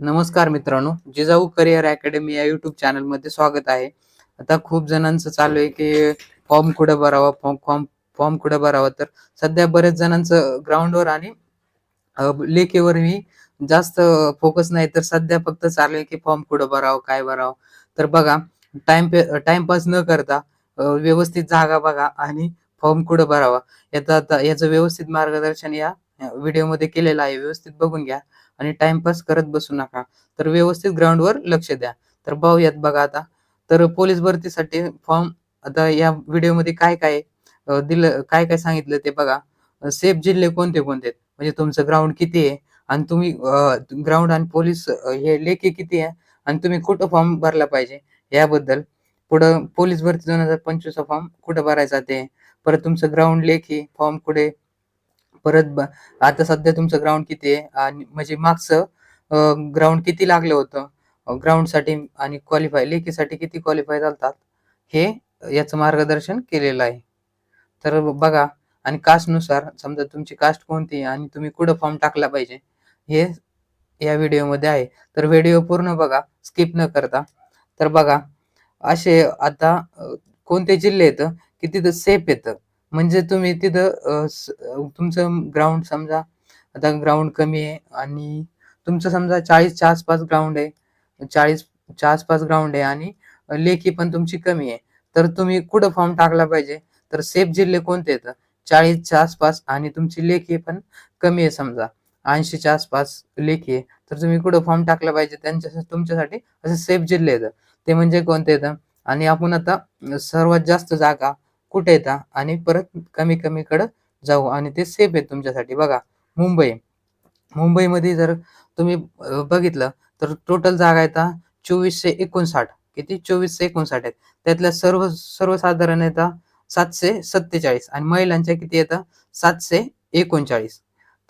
नमस्कार मित्रांनो Jijau career academy या युट्यूब चॅनलमध्ये स्वागत आहे. आता खूप जणांचं चालू आहे की फॉर्म कुठं भरावा फॉर्म फॉर्म फॉर्म कुठं भरावा. तर सध्या बरेच जणांचं ग्राउंडवर आणि लेखेवरही जास्त फोकस नाही. तर सध्या फक्त चालू आहे की फॉर्म कुठं भरावं काय भरावं. तर बघा टाइम टाइमपास न करता व्यवस्थित जागा बघा आणि फॉर्म कुठं भरावा. याचा आता याचं व्यवस्थित मार्गदर्शन या व्हिडिओमध्ये केलेलं आहे. व्यवस्थित बघून घ्या. आणि टाइमपास करत बसू नका. तर व्यवस्थित ग्राउंडवर लक्ष द्या. तर पाहूयात बघा आता. तर पोलीस भरतीसाठी फॉर्म आता या व्हिडिओमध्ये काय काय दिलं काय काय सांगितलं ते बघा. सेफ जिल्हे कोणते कोणते म्हणजे तुमचं ग्राउंड किती आहे? आणि तुम्ही ग्राउंड आणि पोलीस हे लेखी किती आहे? आणि तुम्ही कुठं फॉर्म भरला पाहिजे? याबद्दल. पुढं पोलीस भरती दोन हजार पंचवीसचा फॉर्म कुठं भरायचा ते? परत तुमचं ग्राउंड लेखी फॉर्म कुठे? परत आता सध्या तुमचं ग्राउंड किती आहे? आणि म्हणजे मागचं ग्राउंड किती लागलं होतं? ग्राउंडसाठी आणि क्वालिफाय लेखीसाठी किती क्वालिफाय झालतात? हे याचं मार्गदर्शन केलेलं आहे. तर बघा आणि कास्टनुसार समजा तुमची कास्ट कोणती आहे आणि तुम्ही कुठं फॉर्म टाकला पाहिजे हे या व्हिडिओमध्ये आहे. तर व्हिडिओ पूर्ण बघा स्किप न करता. तर बघा असे आता कोणते जिल्हे येतं की तिथं सेफ येतं? म्हणजे तुम्ही तिथं अ, स- तुमचं ग्राउंड समजा आता ग्राउंड कमी आहे आणि तुमचं समजा चाळीसच्या आसपास ग्राउंड आहे चाळीसच्या आसपास ग्राउंड आहे आणि लेखी पण तुमची कमी आहे. तर तुम्ही कुठं फॉर्म टाकला पाहिजे? तर सेफ जिल्हे कोणते आहेत? चाळीसच्या आसपास आणि तुमची लेखी पण कमी आहे समजा ऐंशीच्या आसपास लेखी आहे. तर तुम्ही कुठं फॉर्म टाकला पाहिजे? त्यांच्या तुमच्यासाठी असे सेफ जिल्हे आहेत. ते म्हणजे कोणते आहेत? आणि आपण आता सर्वात जास्त जागा कुठे येता? आणि परत कमी कमीकडं जाऊ. आणि ते सेफ आहे तुमच्यासाठी. बघा मुंबई. मुंबईमध्ये जर तुम्ही बघितलं तर टोटल जागा येतात चोवीसशे एकोणसाठ. किती? चोवीसशे एकोणसाठ आहेत. त्यातल्या सर्व सर्वसाधारण येतात सातशे सत्तेचाळीस. आणि महिलांच्या किती येतात सातशे एकोणचाळीस.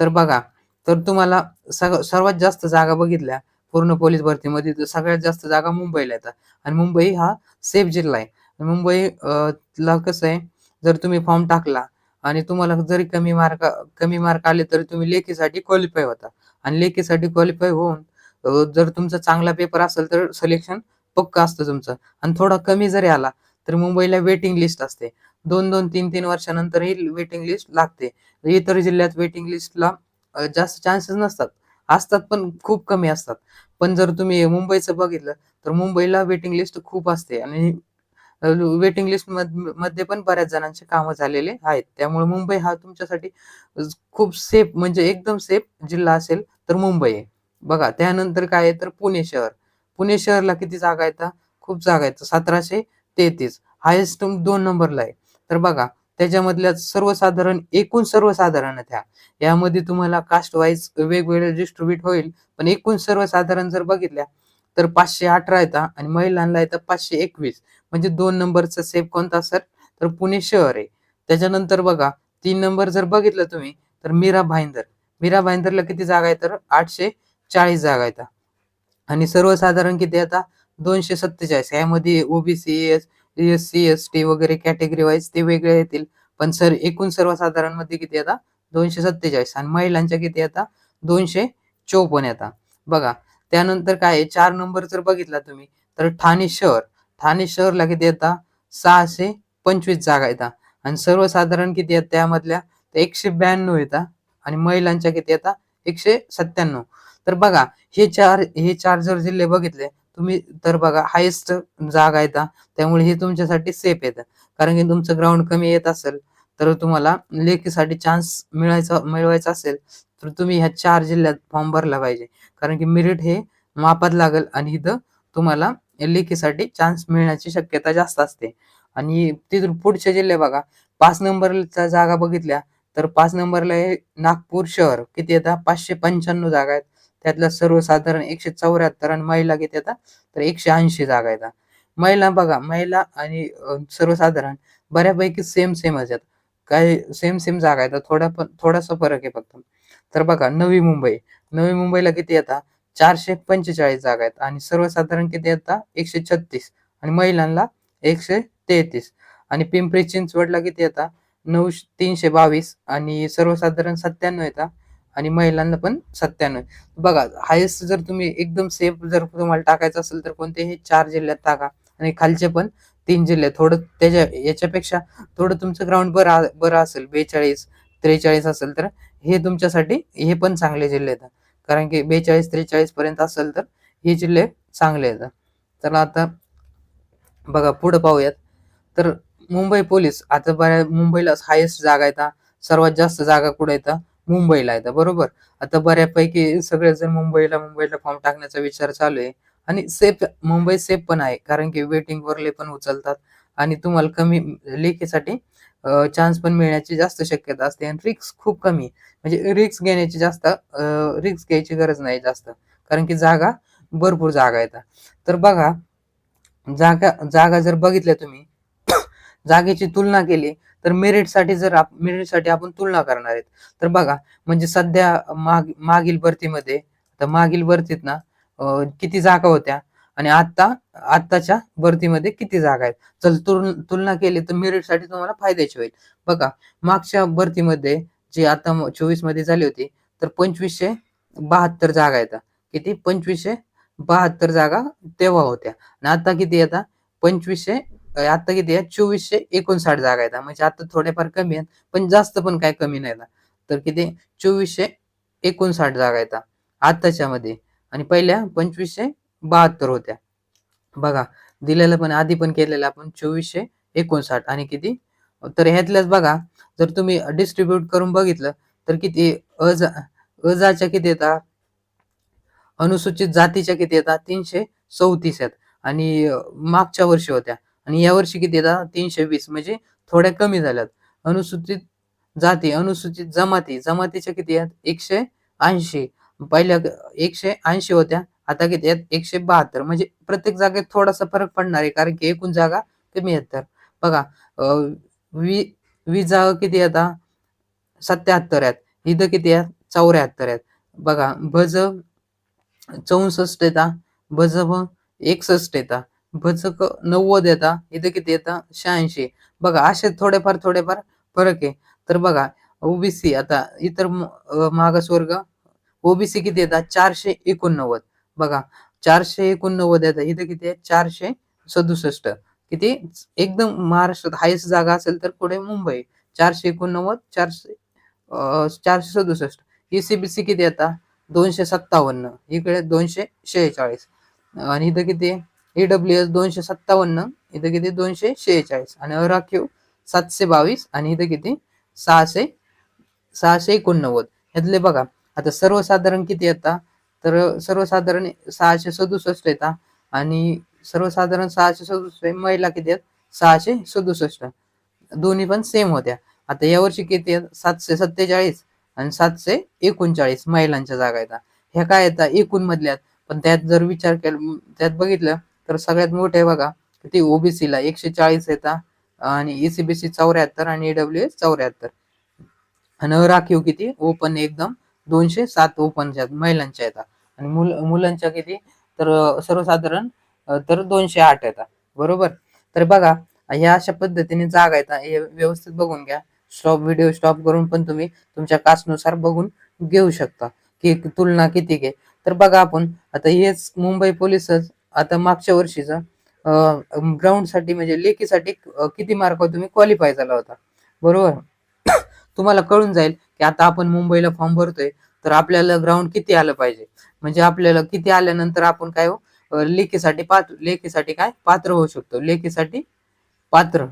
तर बघा तर तुम्हाला सग सर्वात जास्त जागा बघितल्या पूर्ण पोलीस भरतीमध्ये तर सगळ्यात जास्त जागा मुंबईला येतात आणि मुंबई हा सेफ जिल्हा आहे. मुंबई अ, ला कसं आहे जर तुम्ही फॉर्म टाकला आणि तुम्हाला जरी कमी मार्क कमी मार्क आले तरी तुम्ही लेखीसाठी क्वालिफाय होता. आणि लेखीसाठी क्वालिफाय होऊन अ, जर तुमचा चांगला पेपर असेल तर सिलेक्शन पक्का असतं तुमचं. आणि थोडा कमी जरी आला तर मुंबईला वेटिंग लिस्ट असते. दोन दोन तीन तीन वर्षानंतरही वेटिंग लिस्ट लागते. इतर जिल्ह्यात वेटिंग लिस्टला जास्त चान्सेस नसतात. असतात पण खूप कमी असतात. पण जर तुम्ही मुंबईचं बघितलं तर मुंबईला वेटिंग लिस्ट खूप असते आणि वेटिंग लिस्टमध्ये पण बऱ्याच जणांचे कामं झालेले आहेत. त्यामुळे मुंबई हा तुमच्यासाठी खूप सेफ म्हणजे एकदम सेफ जिल्हा असेल तर मुंबई आहे. बघा त्यानंतर काय आहे तर पुणे शहर. पुणे शहरला किती जागा येतात खूप जागा येतात सतराशे तेहतीस. हायेस्ट दोन नंबरला आहे. तर बघा त्याच्यामधल्या सर्वसाधारण एकूण सर्वसाधारण त्या. यामध्ये तुम्हाला कास्ट वाईज वेगवेगळे डिस्ट्रीब्यूट होईल. पण एकूण सर्वसाधारण जर बघितल्या तर पाचशे अठरा येतात आणि महिलांना येतात पाचशे एकवीस. म्हणजे दोन नंबरचं सेफ कोणता सर तर पुणे शहर आहे. त्याच्यानंतर बघा तीन नंबर जर बघितलं तुम्ही तर मीरा भाईंदर. मीरा भाईंदरला किती जागा आहे तर? आठशे चाळीस जागा येतात आणि सर्वसाधारण किती आता? दोनशे सत्तेचाळीस. यामध्ये OBC S S C S T वगैरे कॅटेगरी वाईज ते वेगळे येतील. पण सर एकूण सर्वसाधारणमध्ये किती आता? दोनशे सत्तेचाळीस. आणि महिलांच्या किती आता? दोनशे चौपन्न येतात बघा त्यानंतर काय आहे, चार नंबर जर बघितला तुम्ही तर ठाणे शहर. ठाणे शहरला किती येतात सहाशे पंचवीस जागा येतात आणि सर्वसाधारण किती आहेत त्यामधल्या? तर एकशे ब्याण्णव येतात आणि महिलांच्या किती येतात एकशे सत्त्याण्णव. तर बघा हे चार हे चार जर जिल्हे बघितले तुम्ही तर बघा हायेस्ट जागा येतात त्यामुळे हे तुमच्यासाठी सेफ येतं. कारण की तुमचं ग्राउंड कमी येत असेल तर तुम्हाला लेखीसाठी चान्स मिळायचा मिळवायचा असेल तर तुम्ही ह्या चार जिल्ह्यात फॉर्म भरला पाहिजे. कारण की मेरिट हे मापात लागेल आणि इथं तुम्हाला लेखीसाठी चान्स मिळण्याची शक्यता जास्त असते. आणि तिथून पुढचे जिल्हे बघा पाच नंबरच्या जागा बघितल्या तर पाच नंबरला हे नागपूर शहर किती येतात पाचशे पंच्याण्णव जागा आहेत. त्यातल्या सर्वसाधारण एकशे चौऱ्याहत्तर आणि महिला किती येतात तर एकशे ऐंशी जागा येतात महिला बघा महिला आणि सर्वसाधारण बऱ्यापैकी सेम सेमच आहेत. काही सेम सेम जागा येतात थोडा पण थोडासा फरक आहे फक्त. तर बघा नवी मुंबई. नवी मुंबईला किती येतात? चारशे पंचेचाळीस जागा आहेत. आणि सर्वसाधारण किती येतात एकशे छत्तीस. आणि महिलांना एकशे तेहतीस. आणि पिंपरी चिंचवडला किती येतात नऊ तीनशे बावीस. आणि सर्वसाधारण सत्त्याण्णव येतात आणि महिलांना पण सत्त्याण्णव बघा हायेस्ट जर तुम्ही एकदम सेफ जर तुम्हाला टाकायचं असेल तर कोणतेही चार जिल्ह्यात टाका. आणि खालचे पण तीन जिल्हे. थोडं त्याच्या याच्यापेक्षा थोडं तुमचं ग्राउंड बरं बरं असेल. बेचाळीस त्रेचाळीस असेल तर हे तुमच्यासाठी हे पण चांगले जिल्हे आहेत. कारण की बेचाळीस त्रेचाळीस पर्यंत असेल तर हे जिल्हे चांगले आहेत. चला आता बघा पुढे पाहूयात. तर मुंबई पोलीस आता बऱ्या मुंबईला हायेस्ट जागा येतात सर्वात जास्त जागा कुठे येतात मुंबईला येतात बरोबर? आता बऱ्यापैकी सगळेजण मुंबईला मुंबईला फॉर्म टाकण्याचा विचार चालू आहे. आणि सेफ मुंबई सेफ पण आहे कारण की वेटिंग वरले पण उचलतात. आणि तुम्हाला कमी लेखीसाठी चान्स पण मिळण्याची जास्त शक्यता असते आणि रिक्स खूप कमी. म्हणजे रिक्स घेण्याची जास्त रिक्स घ्यायची गरज नाही जास्त. कारण की जागा भरपूर जागा येतात. तर बघा जागा जागा जर बघितल्या तुम्ही जागेची तुलना केली तर मेरिटसाठी जर आप मेरिटसाठी आपण तुलना करणार आहेत. तर बघा म्हणजे सध्या माग मागील भरतीमध्ये तर मागील भरतीत ना किती जागा होत्या? आणि आता आत्ताच्या भरतीमध्ये किती जागा आहेत? चल तुलना केली तर मेरिटसाठी तुम्हाला फायद्याची होईल. बघा मागच्या भरतीमध्ये जी आता चोवीसमध्ये झाली होती तर पंचवीसशे बहात्तर जागा येतात किती? पंचवीसशे बहात्तर जागा तेव्हा होत्या. आणि आता किती येतात पंचवीसशे आता किती आहे चोवीसशे एकोणसाठ जागा येतात म्हणजे आता थोड्याफार कमी आहेत पण जास्त पण काय कमी नाही तर किती? चोवीसशे एकोणसाठ जागा येतात आताच्या मध्ये आणि पहिल्या पंचवीसशे बहात्तर होत्या. बघा दिलेलं पण आधी पण केलेलं आपण चोवीसशे एकोणसाठ आणि किती? तर ह्यातल्याच बघा जर तुम्ही डिस्ट्रीब्यूट करून बघितलं तर किती अजा अजाच्या किती येतात अनुसूचित जातीच्या किती येतात तीनशे चौतीस आहेत. आणि मागच्या वर्षी होत्या. आणि या वर्षी किती येतात तीनशे वीस म्हणजे थोड्या कमी झाल्यात. अनुसूचित जाती अनुसूचित जमाती जमातीच्या किती आहेत? एकशे ऐंशी. पहिल्या एकशे ऐंशी होत्या. आता किती एकशे बहात्तर. म्हणजे प्रत्येक जागेत थोडासा फरक पडणार आहे. कारण की एकूण जागा कमी आहेत तर. बघा वी वीस जागा किती आता? सत्याहत्तर आहेत. इथं किती आहेत? चौऱ्याहत्तर आहेत. बघा भज चौसष्ट येता भज एकसष्ट येता भचक नव्वद येता इथं किती येता शहाऐंशी. बघा असे थोडेफार थोडेफार फरक आहे. तर बघा ओबीसी आता इतर मागासवर्ग ओबीसी किती येतात चारशे एकोणनव्वद. बघा चारशे एकोणनव्वद येतात इथं किती आहे? चारशे सदुसष्ट. किती? एकदम महाराष्ट्रात हायस्ट जागा असेल तर पुढे मुंबई. चारशे एकोणनव्वद चारशे चारशे सदुसष्ट. ईसीबीसी किती येतात दोनशे सत्तावन्न. इकडे दोनशे शेहेचाळीस. आणि इथं किती आहे? ईडब्ल्यू एस दोनशे सत्तावन्न. इथं किती? दोनशे शेहेचाळीस. आणि अराखीव सातशे बावीस. आणि इथं किती? सहाशे सहाशे एकोणनव्वद. ह्यातले बघा. आता सर्वसाधारण किती येतात तर सर्वसाधारण सहाशे सदुसष्ट येतात आणि सर्वसाधारण सहाशे सदुसष्ट महिला किती आहेत? सहाशे सदुसष्ट. दोन्ही पण सेम होत्या. आता यावर्षी किती आहेत? सातशे सत्तेचाळीस आणि सातशे एकोणचाळीस महिलांच्या जागा येतात ह्या काय येतात एकूण मधल्यात पण त्यात जर विचार केला त्यात बघितलं तर सगळ्यात मोठे बघा ते ओबीसीला एकशे चाळीस येतात आणि ईसीबीसी चौऱ्याहत्तर आणि ईडब्ल्यू एस चौऱ्याहत्तर. आणि राखीव किती? ओपन एकदम दोनशे सात ओपनच्या महिलांच्या येतात आणि मुल मुलांच्या किती? तर सर्वसाधारण तर दोनशे आठ येतात बरोबर? तर बघा ह्या अशा पद्धतीने जागा येतात हे व्यवस्थित बघून घ्या. स्टॉप व्हिडिओ स्टॉप करून पण तुम्ही तुमच्या कास्टनुसार बघून घेऊ शकता. की तुलना किती घे तर बघा आपण आता हेच मुंबई पोलीसच आता मागच्या वर्षीचं ग्राउंडसाठी म्हणजे लेखीसाठी किती मार्क तुम्ही क्वालिफाय झाला होता? बरोबर? तुम्हाला कळून जाईल की आता आपण मुंबईला फॉर्म भरतोय तर आपल्याला ग्राउंड किती आलं पाहिजे? म्हणजे आपल्याला किती आल्यानंतर आपण काय हो लेखीसाठी पात्र लेखीसाठी काय? पात्र होऊ शकतो. लेखीसाठी पात्र.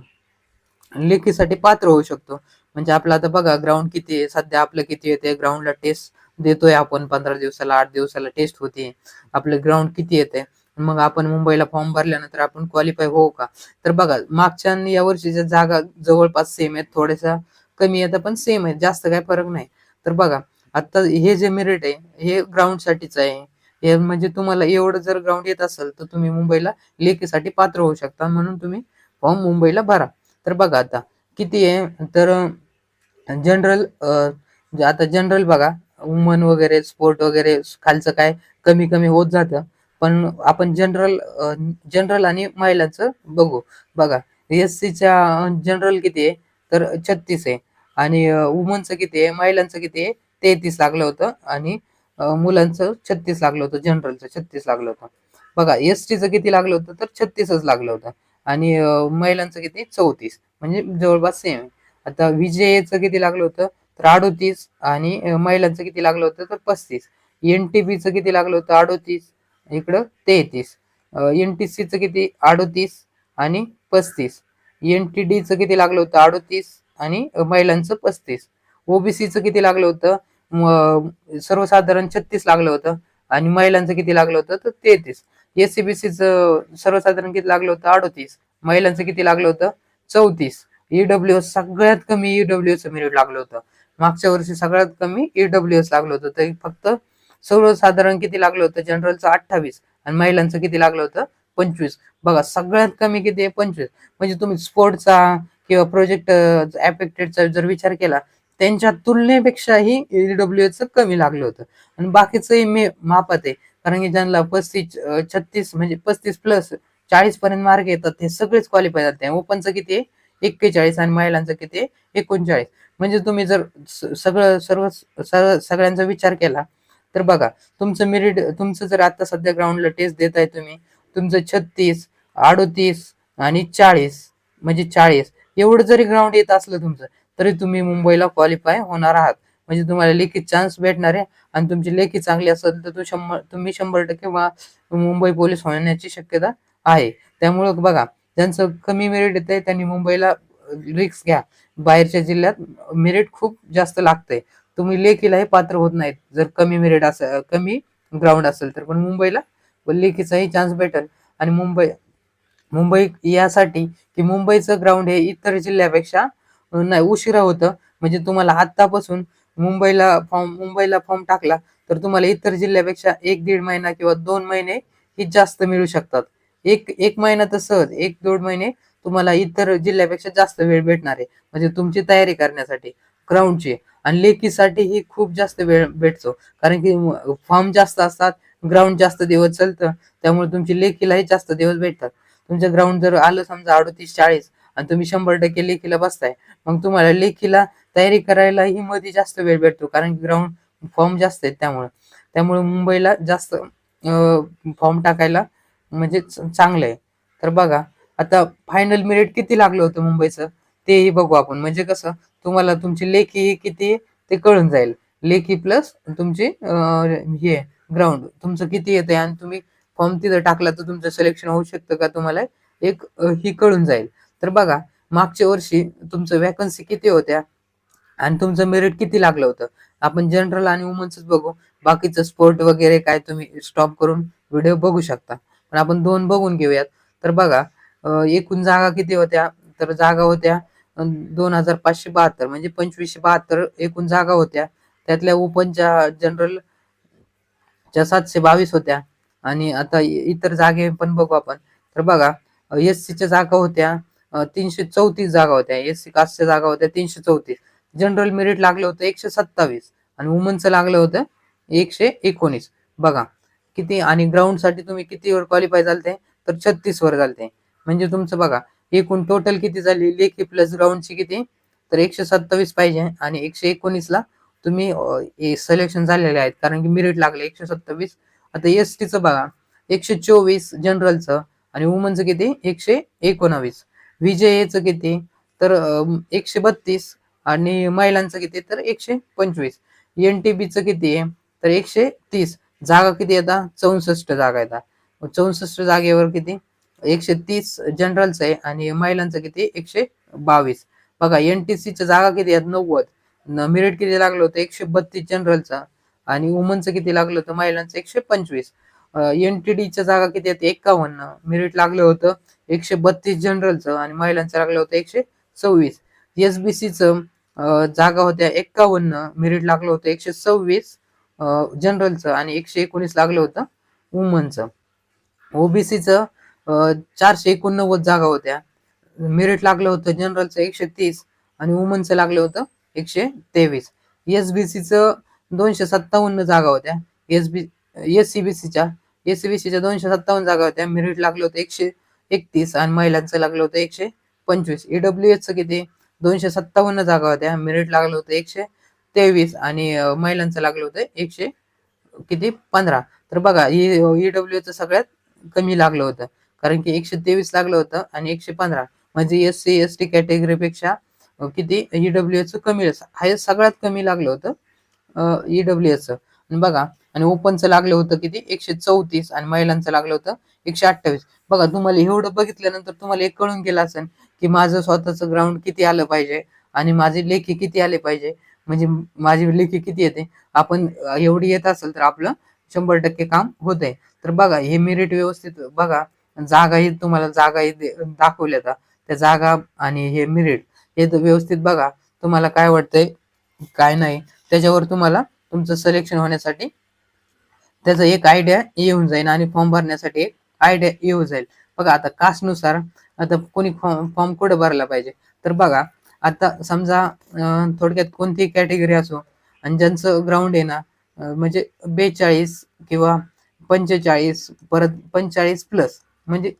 लेखीसाठी पात्र होऊ शकतो. म्हणजे आपलं आता बघा ग्राउंड किती आहे? सध्या आपलं किती येते? ग्राउंडला टेस्ट देतोय आपण. पंधरा दिवसाला आठ दिवसाला टेस्ट होते. आपलं ग्राउंड किती येते? मग आपण मुंबईला फॉर्म भरल्यानंतर आपण क्वालिफाय होऊ का? तर बघा मागच्या या वर्षीच्या जागा जवळपास सेम आहेत. थोड्याशा कमी येतात पण सेम आहेत. जास्त काय फरक नाही. तर बघा आता हे जे मेरिट आहे हे ग्राउंड साठीच आहे. हे म्हणजे तुम्हाला एवढं जर ग्राउंड येत असेल तर तुम्ही मुंबईला लेखीसाठी पात्र होऊ शकता. म्हणून तुम्ही फॉर्म मुंबईला भरा. तर बघा आता किती आहे? तर जनरल आता जनरल बघा वुमन वगैरे स्पोर्ट वगैरे खालचं काय कमी कमी होत जातं. पण आपण जनरल जनरल आणि महिलांचं बघू. बघा एस सीच्या जनरल किती आहे? तर छत्तीस आहे. आणि वुमनचं किती आहे? महिलांचं किती आहे? तेहतीस लागलं होतं आणि मुलांचं छत्तीस लागलं होतं जनरलचं छत्तीस लागलं होतं. बघा एस टीचं किती लागलं होतं तर छत्तीसच लागलं होतं आणि महिलांचं किती? चौतीस. म्हणजे जवळपास सेम आता विजयचं किती लागलं होतं तर अडोतीस आणि महिलांचं किती लागलं होतं तर पस्तीस. एन टी बीचं किती लागलं होतं? अडोतीस. इकडं तेहतीस. एन टी सीचं किती? अडोतीस आणि पस्तीस. एन टी डीचं किती लागलं होतं? अडोतीस आणि महिलांचं पस्तीस. ओबीसीचं किती लागलं होतं? सर्वसाधारण छत्तीस लागलं होतं आणि महिलांचं किती लागलं होतं? तर तेहतीस. एससीबीसीचं सर्वसाधारण किती लागलं होतं? अडोतीस. महिलांचं किती लागलं होतं? चौतीस. ईडब्ल्यू एस सगळ्यात कमी ईडब्ल्यू एस मेरिट लागलं होतं. मागच्या वर्षी सगळ्यात कमी ईडब्ल्यू एस लागलं होतं. तरी फक्त सर्वसाधारण किती लागलं होतं? जनरलचं अठ्ठावीस आणि महिलांचं किती लागलं होतं? पंचवीस. बघा सगळ्यात कमी किती आहे? पंचवीस. म्हणजे तुम्ही स्पोर्टचा किंवा प्रोजेक्ट अफेक्टेडचा जर विचार केला त्यांच्या तुलनेपेक्षाही ईडब्ल्यू च कमी लागलं होतं. आणि बाकीचंही मे मापात आहे. कारण की ज्यांना पस्तीस छत्तीस म्हणजे पस्तीस प्लस चाळीस पर्यंत मार्क येतात ते सगळेच क्वालिफाय जाते ओपनचं किती आहे? एक्केचाळीस आणि महिलांचं किती आहे? एकोणचाळीस. म्हणजे तुम्ही जर सगळं सर्व सगळ्यांचा विचार केला तर बघा तुमचं मेरिट तुमचं जर आता सध्या ग्राउंडला टेस्ट देत आहे तुम्ही तुमचं छत्तीस अडोतीस आणि चाळीस म्हणजे चाळीस एवढं जरी ग्राउंड येत असलं तुमचं तरी तुम्ही मुंबईला क्वालिफाय होणार आहात. म्हणजे तुम्हाला लेखी चान्स भेटणार आहे आणि तुमची लेखी चांगली असेल तर तू शंभर तुम्ही शंभर टक्के वा- मुंबई पोलीस होण्याची शक्यता आहे. त्यामुळं बघा ज्यांचं कमी मेरिट येते त्यांनी मुंबईला रिक्स घ्या. बाहेरच्या जिल्ह्यात मेरिट खूप जास्त लागतंय. तुम्ही लेखीलाही पात्र होत नाहीत. जर कमी मेरिट असेल कमी ग्राउंड असेल तर पण मुंबईला लेखीचाही चान्स भेटेल. आणि मुंबई मुंबई यासाठी की मुंबईचं ग्राउंड हे इतर जिल्ह्यापेक्षा नाही उशिरा होतं. म्हणजे तुम्हाला आत्तापासून मुंबईला फॉर्म मुंबईला फॉर्म टाकला तर तुम्हाला इतर जिल्ह्यापेक्षा एक दीड महिना किंवा दोन महिने ही जास्त मिळू शकतात. एक एक महिना तर सहज एक दोन महिने तुम्हाला इतर जिल्ह्यापेक्षा जास्त वेळ भेटणार आहे म्हणजे तुमची तयारी करण्यासाठी ग्राउंडची आणि लेखीसाठी ही खूप जास्त वेळ भेटतो कारण की फॉर्म जास्त असतात ग्राउंड जास्त दिवस चालतं त्यामुळे तुमची लेखीलाही जास्त दिवस भेटतात. तुमचं ग्राउंड जर आलं समजा अडतीस चाळीस आणि तुम्ही शंभर टक्के लेखीला बसताय. मग तुम्हाला लेखीला तयारी करायलाही मध्ये जास्त वेळ भेटतो. कारण की ग्राउंड फॉर्म जास्त आहेत त्यामुळे. त्यामुळे मुंबईला जास्त फॉर्म टाकायला म्हणजे चांगलं आहे. तर बघा आता फायनल मेरिट किती लागलं होतं मुंबईचं? तेही बघू आपण. म्हणजे कसं तुम्हाला तुमची लेखी किती ते कळून जाईल. लेखी प्लस तुमची हे ग्राउंड तुमचं किती येते आणि तुम्ही फॉर्म तिथं टाकला तर तुमचं सिलेक्शन होऊ शकतं का? तुम्हाला एक ही कळून जाईल. तर बघा मागच्या वर्षी तुमचं वॅकन्सी किती होत्या? आणि तुमचं मेरिट किती लागलं होतं? आपण जनरल आणि वुमन्सच बघू. बाकीचं स्पोर्ट वगैरे काय तुम्ही स्टॉप करून व्हिडिओ बघू शकता. पण आपण दोन बघून घेऊयात. तर बघा एकूण जागा किती होत्या? तर जागा होत्या दोन हजार पाचशे बहात्तर. म्हणजे पंचवीसशे बहात्तर एकूण जागा होत्या. त्यातल्या ओपनच्या जनरल च्या सातशे बावीस होत्या. आणि आता इतर जागे पण बघू आपण. तर बघा एस सीच्या जागा होत्या. तीनशे चौतीस जागा होत्या. एस सी कास्टच्या जागा होत्या तीनशे चौतीस. जनरल मेरिट लागलं होतं एकशे सत्तावीस आणि वुमनचं लागलं होतं एकशे एकोणीस. बघा किती आणि ग्राउंडसाठी तुम्ही किती वर क्वालिफाय झालते? तर छत्तीस वर झालते. म्हणजे तुमचं बघा एकूण टोटल किती झाली? लेखी प्लस ग्राउंडची किती? तर एकशे सत्तावीस पाहिजे आणि एकशे एकोणीसला तुम्ही सिलेक्शन झालेले आहेत. कारण की मेरिट लागले एकशे सत्तावीस. आता एस टीचं बघा एकशे चोवीस जनरलचं आणि वुमनचं किती? एकशे एकोणावीस. विजयचं किती? तर एकशे बत्तीस आणि महिलांचं किती? तर एकशे पंचवीस. एन टी बीचं किती आहे? तर एकशे तीस. जागा किती येतात चौसष्ट जागा येतात चौसष्ट जागेवर किती? एकशे तीस जनरलचं आहे आणि महिलांचं किती? एकशे बावीस. बघा एन टी सीच्या जागा किती आहेत? नव्वद. मिरिट किती लागलं होतं? एकशे बत्तीस जनरलचा. आणि वुमनचं किती लागलं होतं? महिलांचं एकशे पंचवीस. एन टी डीच्या जागा किती आहेत? एकावन्न. मिरिट लागलं होतं एकशे बत्तीस जनरलचं आणि महिलांचं लागलं होतं एकशे सव्वीस. एस बी सीचं जागा होत्या एक्कावन्न मेरिट लागलं होतं एकशे सव्वीस जनरलचं आणि एकशे एकोणीस लागलं होतं वुमनचं ओबीसीचं चारशे एकोणनव्वद जागा होत्या. मेरिट लागलं होतं जनरलचं एकशे तीस आणि वुमनचं लागलं होतं एकशे तेवीस. एस बी सीचं दोनशे सत्तावन्न जागा होत्या. S B S C B सीच्या एस सी बी सीच्या दोनशे सत्तावन्न जागा होत्या. मेरिट लागलं होतं एकशे एकतीस आणि महिलांचं लागलं होतं एकशे पंचवीस. ईडब्ल्यू एसचं किती? दोनशे सत्तावन्न जागा होत्या. मेरिट लागलं होतं एकशे तेवीस आणि महिलांचं लागलं होतं एकशे किती? पंधरा. तर बघा ईडब्ल्यूचं सगळ्यात कमी लागलं होतं. कारण की एकशे तेवीस लागलं होतं आणि एकशे पंधरा. म्हणजे एस सी एस टी कॅटेगरीपेक्षा किती? ईडब्ल्यूचं कमी हे सगळ्यात कमी लागलं होतं ईडब्ल्यूचं आणि बघा आणि ओपनचं लागलं होतं किती? एकशे चौतीस आणि महिलांचं लागलं होतं एकशे अठ्ठावीस. बघा तुम्हाला एवढं बघितल्यानंतर तुम्हाला एक कळून गेलं असेल की माझं स्वतःचं ग्राउंड किती आलं पाहिजे आणि माझे लेखी किती आले पाहिजे. म्हणजे माझी लेखी किती येते? आपण एवढी येत असेल तर आपलं शंभर टक्के काम होत आहे तर बघा हे मेरिट व्यवस्थित बघा. जागाही तुम्हाला जागाही दे- दाखवल्या आता. त्या जागा आणि हे मेरिट हे तर व्यवस्थित बघा. तुम्हाला काय वाटतंय? काय नाही? त्याच्यावर तुम्हाला तुमचं सिलेक्शन होण्यासाठी त्याचा एक आयडिया येऊन जाईल आणि फॉर्म भरण्यासाठी एक आयडिया येऊ जाईल. बघा आता कास्टनुसार आता कोणी फॉर्म फॉर्म कुठे भरला पाहिजे? तर बघा आता समजा थोडक्यात कोणतीही कॅटेगरी असो आणि ज्यांचं ग्राउंड आहे ना म्हणजे बेचाळीस किंवा पंचेचाळीस परत पंचेचाळीस प्लस म्हणजे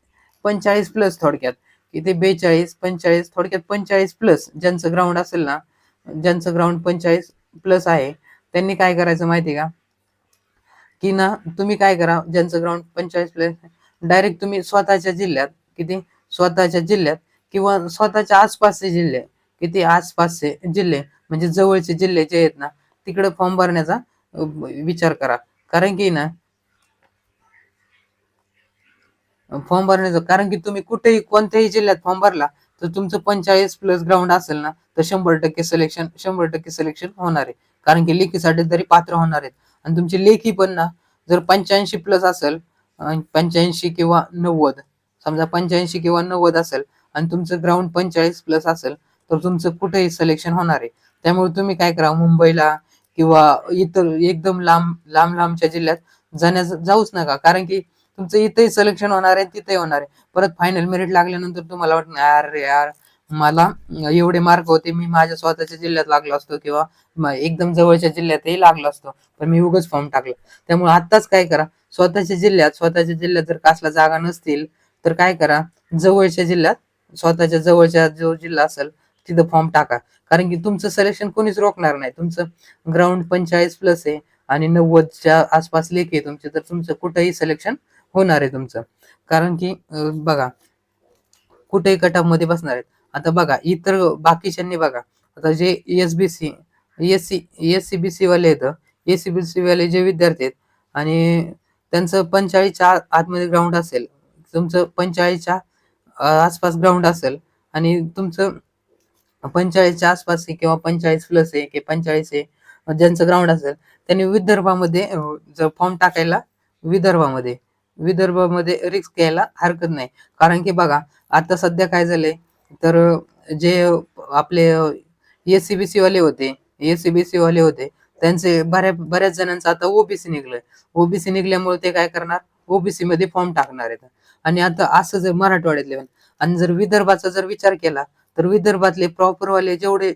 पंचेचाळीस प्लस थोडक्यात. की ते बेचाळीस पंचेचाळीस थोडक्यात पंचेचाळीस प्लस ज्यांचं ग्राउंड असेल ना ज्यांचं ग्राउंड पंचेचाळीस प्लस आहे त्यांनी काय करायचं माहिती का? की ना तुम्ही काय करा ज्यांचं ग्राउंड पंचेचाळीस प्लस डायरेक्ट तुम्ही स्वतःच्या जिल्ह्यात किती? स्वतःच्या जिल्ह्यात किंवा स्वतःच्या आसपासचे जिल्हे किती आसपासचे जिल्हे म्हणजे जवळचे जिल्हे जे आहेत ना तिकडे फॉर्म भरण्याचा विचार करा. कारण की ना फॉर्म भरण्याचा कारण की तुम्ही कुठेही कोणत्याही जिल्ह्यात फॉर्म भरला तर तुमचं पंचेचाळीस प्लस ग्राउंड असेल ना तर शंभर टक्के सिलेक्शन शंभर टक्के सिलेक्शन होणार आहे. कारण की लेखीसाठी तरी पात्र होणार आहेत. आणि तुमची लेखी पण ना जर पंच्याऐंशी प्लस असेल पंच्याऐंशी किंवा नव्वद. समजा पंच्याऐंशी किंवा नव्वद असेल आणि तुमचं ग्राउंड पंचेचाळीस प्लस असेल तर तुमचं कुठेही सिलेक्शन होणार आहे. त्यामुळे तुम्ही काय करा मुंबईला किंवा इतर एकदम लांब लांब लांबच्या जिल्ह्यात जाण्याचं जाऊच नका. कारण की तुमचं इथेही सिलेक्शन होणार आहे तिथेही होणार आहे. परत फायनल मेरिट लागल्यानंतर तुम्हाला वाटणार यार यार मला एवढे मार्क होते मी माझ्या स्वतःच्या जिल्ह्यात लागलो असतो किंवा एकदम जवळच्या जिल्ह्यातही लागलो असतो. पण मी उगाच फॉर्म टाकला. त्यामुळे आत्ताच काय करा स्वतःच्या जिल्ह्यात स्वतःच्या जिल्ह्यात जर कसला जागा नसतील तर काय करा जवळच्या जिल्ह्यात स्वतःच्या जवळच्या जो जिल्हा असेल तिथं फॉर्म टाका. कारण की तुमचं सिलेक्शन कोणीच रोखणार नाही. तुमचं ग्राउंड पंचेचाळीस प्लस आहे आणि नव्वदच्या आसपास लेख आहे तुमचे तर तुमचं कुठेही सिलेक्शन होणार आहे तुमचं. कारण की बघा कुठेही कटापमध्ये बसणार आहेत. आता बघा इतर बाकीच्यांनी बघा आता जे S B C S C S C B C वाले आहेत एस सी बी सी वाले जे विद्यार्थी आहेत आणि त्यांचं पंचेचाळीसच्या आतमध्ये ग्राउंड असेल तुमचं पंचेचाळीसच्या आसपास ग्राउंड असेल आणि तुमचं पंचेचाळीसच्या आसपास आहे किंवा पंचेचाळीस प्लस आहे की पंचेचाळीस आहे ज्यांचं ग्राउंड असेल त्यांनी विदर्भामध्ये जर फॉर्म टाकायला विदर्भामध्ये. विदर्भामध्ये रिस्क घ्यायला हरकत नाही. कारण की बघा आता सध्या काय झालंय तर जे आपले एस सी बी सी वाले होते एस सी बी सी वाले होते त्यांचे बऱ्या बऱ्याच जणांचं आता ओबीसी निघलंय. ओबीसी निघल्यामुळे ते काय करणार? ओबीसी मध्ये फॉर्म टाकणार आहेत. आणि आता असं जर मराठवाड्यातले आणि जर विदर्भाचा जर विचार केला तर विदर्भातले प्रॉपर वाले जेवढे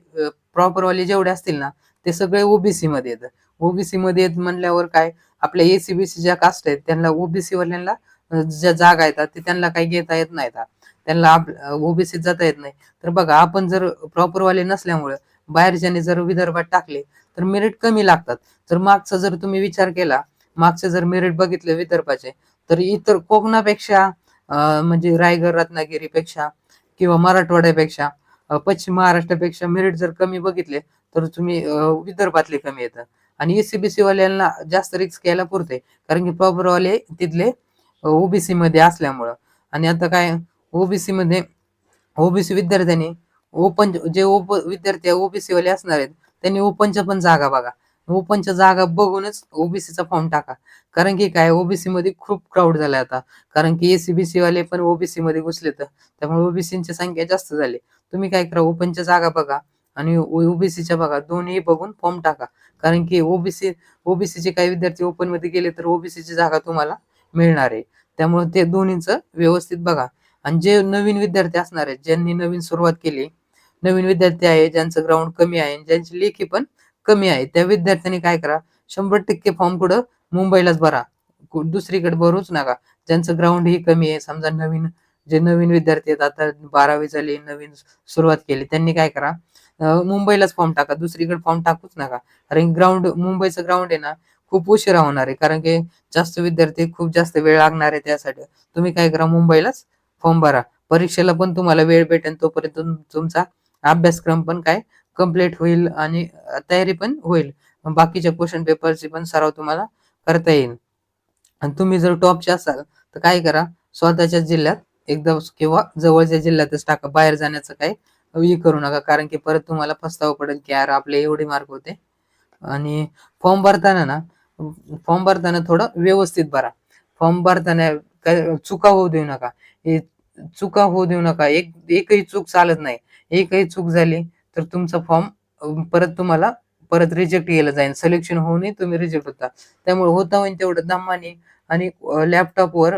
प्रॉपर वाले जेवढे असतील ना ते सगळे ओबीसी मध्ये येतात ओबीसी मध्ये येत म्हणल्यावर काय? आपल्या एसीबीसी ज्या कास्ट आहेत त्यांना ओबीसी वाल्यांना ज्या जागा येतात ते त्यांना काही घेता येत नाहीत. त्यांना आप ओबीसीत जाता येत नाही. तर बघा आपण जर प्रॉपर वाले नसल्यामुळे बाहेरच्याने जर विदर्भात टाकले तर मेरिट कमी लागतात. तर मागचा जर तुम्ही विचार केला मागचे जर मेरिट बघितले विदर्भाचे तर इतर कोकणापेक्षा म्हणजे रायगड रत्नागिरीपेक्षा किंवा मराठवाड्यापेक्षा पश्चिम महाराष्ट्रापेक्षा मेरिट जर कमी बघितले तर तुम्ही विदर्भातले कमी येतात आणि एसीबीसी वाल्यांना जास्त रिस्क घ्यायला पुरते कारण की प्रॉपर वाले तिथले ओबीसी मध्ये असल्यामुळं. आणि आता काय ओबीसी मध्ये ओबीसी विद्यार्थ्यांनी ओपन जे ओप विद्यार्थी ओबीसी वाले असणार आहेत त्यांनी ओपनच्या पण जागा बघा. ओपनच्या जागा बघूनच ओबीसीचा फॉर्म टाका. कारण की काय ओबीसी मध्ये खूप क्राऊड झालाय आता. कारण की एसीबीसी वाले पण ओबीसी मध्ये घुसले तर त्यामुळे ओबीसीची संख्या जास्त झाली. तुम्ही काय करा ओपनच्या जागा बघा आणि ओबीसीच्या बघा दोन्ही बघून फॉर्म टाका. कारण की ओबीसी ओबीसीचे काही विद्यार्थी ओपनमध्ये गेले तर ओबीसीची जागा तुम्हाला मिळणार आहे. त्यामुळे ते दोन्हीचं व्यवस्थित बघा. आणि जे नवीन विद्यार्थी असणार आहेत ज्यांनी नवीन सुरुवात केली नवीन विद्यार्थी आहे ज्यांचं ग्राउंड कमी आहे ज्यांची लेखी पण कमी आहे त्या विद्यार्थ्यांनी काय करा शंभर टक्के फॉर्म कुठं? मुंबईलाच भरा. दुसरीकडे भरूच नका. ज्यांचं ग्राउंड ही कमी आहे समजा नवीन जे नवीन विद्यार्थी आहेत आता बारावी झाली नवीन सुरुवात केली त्यांनी काय करा मुंबईलाच फॉर्म टाका दुसरीकडे फॉर्म टाकूच नका. कारण ग्राउंड मुंबईचं ग्राउंड आहे ना खूप उशिरा होणार आहे कारण की जास्त विद्यार्थी खूप जास्त वेळ लागणार आहे त्यासाठी. तुम्ही काय करा मुंबईलाच फॉर्म भरा. परीक्षेला पण तुम्हाला वेळ भेटेल तोपर्यंत तुमचा अभ्यासक्रम पण काय कंप्लीट होईल आणि तयारी पण होईल. बाकीच्या क्वेश्चन पेपरची पण सराव तुम्हाला करता येईल. आणि तुम्ही जर टॉपचे असाल तर काय करा स्वतःच्या जिल्ह्यात एकदा किंवा जवळच्या जिल्ह्यातच टाका. बाहेर जाण्याचं काय हे करू नका कारण की परत तुम्हाला फसतावं पडेल की यार आपले एवढे मार्क होते. आणि फॉर्म भरताना ना फॉर्म भरताना थोडं व्यवस्थित भरा. फॉर्म भरताना काय चुका होऊ देऊ नका. हे चुका होऊ देऊ नका. एक एकही चूक चालत नाही. एकही चूक झाली तर तुमचा फॉर्म परत तुम्हाला परत रिजेक्ट केला जाईल. सिलेक्शन होऊनही तुम्ही रिजेक्ट होता. त्यामुळे होता होईल तेवढं दमाने आणि लॅपटॉपवर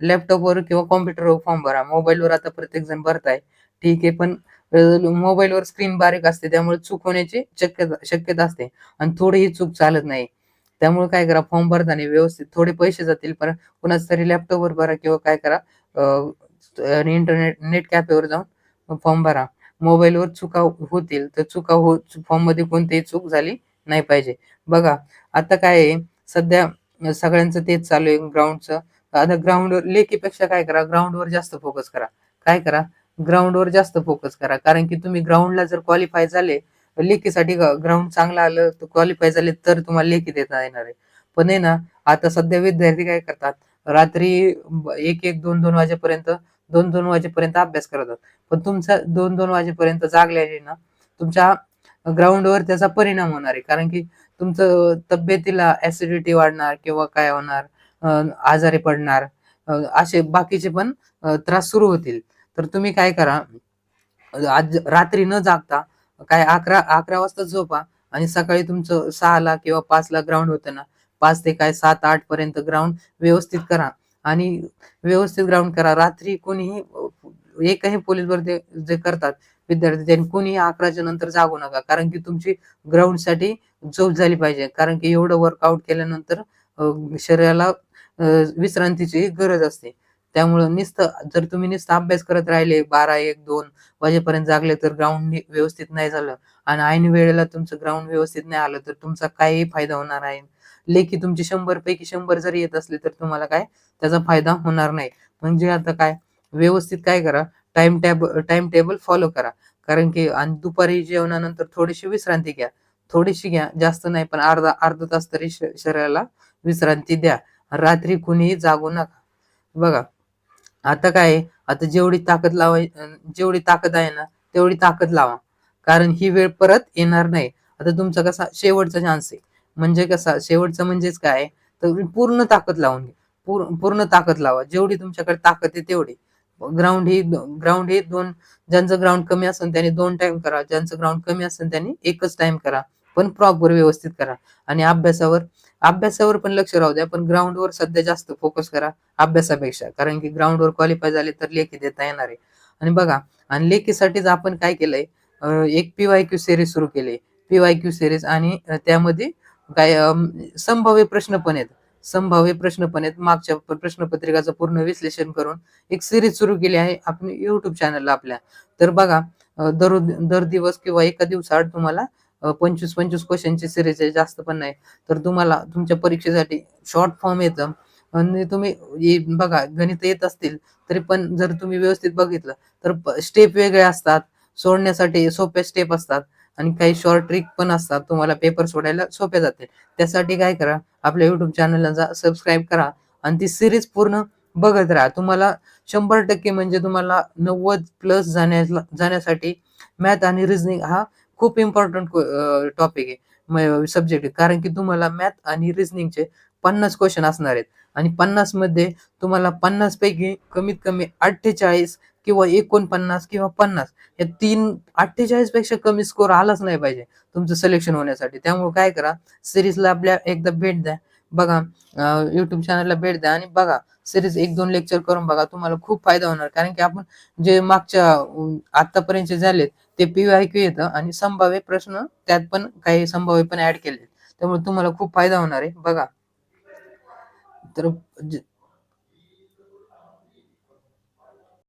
लॅपटॉपवर किंवा कॉम्प्युटरवर फॉर्म भरा. मोबाईलवर आता प्रत्येक जण भरताय. ठीक आहे पण मोबाईलवर स्क्रीन बारीक असते. त्यामुळे चूक होण्याची शक्यता शक्यता असते. आणि थोडीही चूक चालत नाही. त्यामुळे काय करा फॉर्म भरताना व्यवस्थित थोडे पैसे जातील. पण कुणाच तरी लॅपटॉपवर भरा किंवा काय करा. आणि इंटरनेट नेट कॅफेवर जाऊन फॉर्म भरा. मोबाईलवर चुका होतील तर चुका हो फॉर्ममध्ये कोणतीही चूक झाली नाही पाहिजे. बघा आता काय आहे? सध्या सगळ्यांचं तेच चालू आहे ग्राउंडचं आता ग्राउंडवर लेखीपेक्षा काय करा? ग्राउंडवर जास्त फोकस करा. काय करा? ग्राउंडवर जास्त फोकस करा. कारण की तुम्ही ग्राउंडला जर क्वालिफाय झाले लेखीसाठी ग्राउंड चांगला आलं तर क्वालिफाय झाले तर तुम्हाला लेखी देता येणार आहे. पण आहे ना आता सध्या विद्यार्थी काय करतात? रात्री एक एक दोन दोन वाजेपर्यंत दोन दोन वाजेपर्यंत अभ्यास करतात पण तुमचा दोन दोन वाजेपर्यंत जागल्याने ना तुमच्या ग्राउंडवर त्याचा परिणाम होणार आहे. कारण की तुमचं तब्येतीला ऍसिडिटी वाढणार किंवा काय होणार आजारी पडणार असे बाकीचे पण त्रास सुरू होतील. तर तुम्ही काय करा आज रात्री न जागता काय अकरा अकरा वाजता झोपा आणि सकाळी तुमचं सहाला किंवा पाचला ग्राउंड होतं ना पाच ते काय सात आठ पर्यंत ग्राउंड व्यवस्थित करा. आणि व्यवस्थित ग्राउंड करा. रात्री कोणीही एकही पोलीस भरती जे करतात विद्यार्थी त्यांनी कोणीही अकराच्या नंतर जागू नका. कारण की तुमची ग्राउंडसाठी झोप झाली पाहिजे. कारण की एवढं वर्कआउट केल्यानंतर शरीराला विश्रांतीची गरज असते. त्यामुळं नुसतं जर तुम्ही निस्त अभ्यास करत राहिले बारा एक दोन वाजेपर्यंत जागले तर ग्राउंड व्यवस्थित नाही झालं. आणि ऐन वेळेला तुमचं ग्राउंड व्यवस्थित नाही आलं तर तुमचा काही फायदा होणार आहे. लेखी तुमची शंभर पैकी शंभर जर येत असले तर तुम्हाला काय? त्याचा फायदा होणार नाही. म्हणजे आता काय? व्यवस्थित काय करा? Time tab time table follow करा. कारण की आणि दुपारी जेवणानंतर थोडीशी विश्रांती घ्या. थोडीशी घ्या. जास्त नाही पण अर्धा अर्धा तास तरी शरीराला विश्रांती द्या. रात्री कुणीही जागू नका. बघा. आता काय? आता जेवढी ताकद लावाय जेवढी ताकद आहे ना तेवढी ताकद लावा. कारण ही वेळ परत येणार नाही. आता तुमचा कसा? शेवटचा चान्स आहे. म्हणजे कसा शेवटचा म्हणजेच काय? तर पूर्ण ताकद लावून घ्या पूर्ण ताकद लावा. जेवढी तुमच्याकडे ताकद आहे तेवढी. ग्राउंड ही ग्राउंड ही दोन ज्यांचं ग्राउंड कमी असेल त्यांनी दोन टाइम करा. ज्यांचं ग्राउंड कमी असेल त्यांनी एकच टाइम करा. पण प्रॉपर व्यवस्थित करा. आणि अभ्यासावर अभ्यासावर पण लक्ष राहू द्या. पण ग्राउंडवर सध्या जास्त फोकस करा अभ्यासापेक्षा. कारण की ग्राउंडवर क्वालिफाय झाले तर लेखी देता येणार आहे. आणि बघा आणि लेखीसाठीच आपण काय केलंय? एक पीवाय क्यू सिरीज सुरू केली. पीवाय क्यू सिरीज आणि त्यामध्ये काय संभाव्य प्रश्न पण आहेत. संभाव्य प्रश्न पण आहेत. मागच्या प्रश्नपत्रिकाचं पूर्ण विश्लेषण करून एक सिरीज सुरू केली आहे आपण युट्यूब चॅनलला आपल्या. तर बघा दर दर दिवस किंवा एका दिवसाआड तुम्हाला पंचवीस पंचवीस क्वेश्चनची सिरीज आहे जास्त पण नाही. तर तुम्हाला तुमच्या परीक्षेसाठी शॉर्ट फॉर्म येतं. आणि तुम्ही बघा गणित येत असतील तरी पण जर तुम्ही व्यवस्थित बघितलं तर स्टेप वेगळे असतात. सोडण्यासाठी सोप्या स्टेप असतात. आणि काही शॉर्ट ट्रिक पण असतात तुम्हाला पेपर सोडायला सोपे जाते त्यासाठी काय करा आपल्या युट्यूब चॅनलला जा सबस्क्राईब करा आणि ती सिरीज पूर्ण बघत राहा. तुम्हाला शंभर टक्के म्हणजे तुम्हाला नव्वद प्लस जाण्या जाण्यासाठी मॅथ आणि रिझनिंग हा खूप इम्पॉर्टंट टॉपिक आहे. सब्जेक्ट आहे. कारण की तुम्हाला मॅथ आणि रिझनिंगचे पन्नास क्वेश्चन असणार आहेत. आणि पन्नासमध्ये तुम्हाला पन्नास पैकी कमीत कमी अठ्ठेचाळीस किंवा एकोणपन्नास किंवा पन्नास या तीन अठ्ठेचाळीसपेक्षा कमी स्कोर आलाच नाही पाहिजे तुमचं सिलेक्शन होण्यासाठी. त्यामुळे काय करा सिरीजला आपल्या एकदा भेट द्या. बघा युट्यूब चॅनलला भेट द्या आणि बघा सिरीज एक दोन लेक्चर करून बघा तुम्हाला खूप फायदा होणार. कारण की आपण जे मागच्या आतापर्यंत झालेत ते पी आय क्यू येतं आणि संभाव्य प्रश्न त्यात पण काही संभाव्य पण ऍड केले त्यामुळे तुम्हाला खूप फायदा होणार आहे. बघा. तर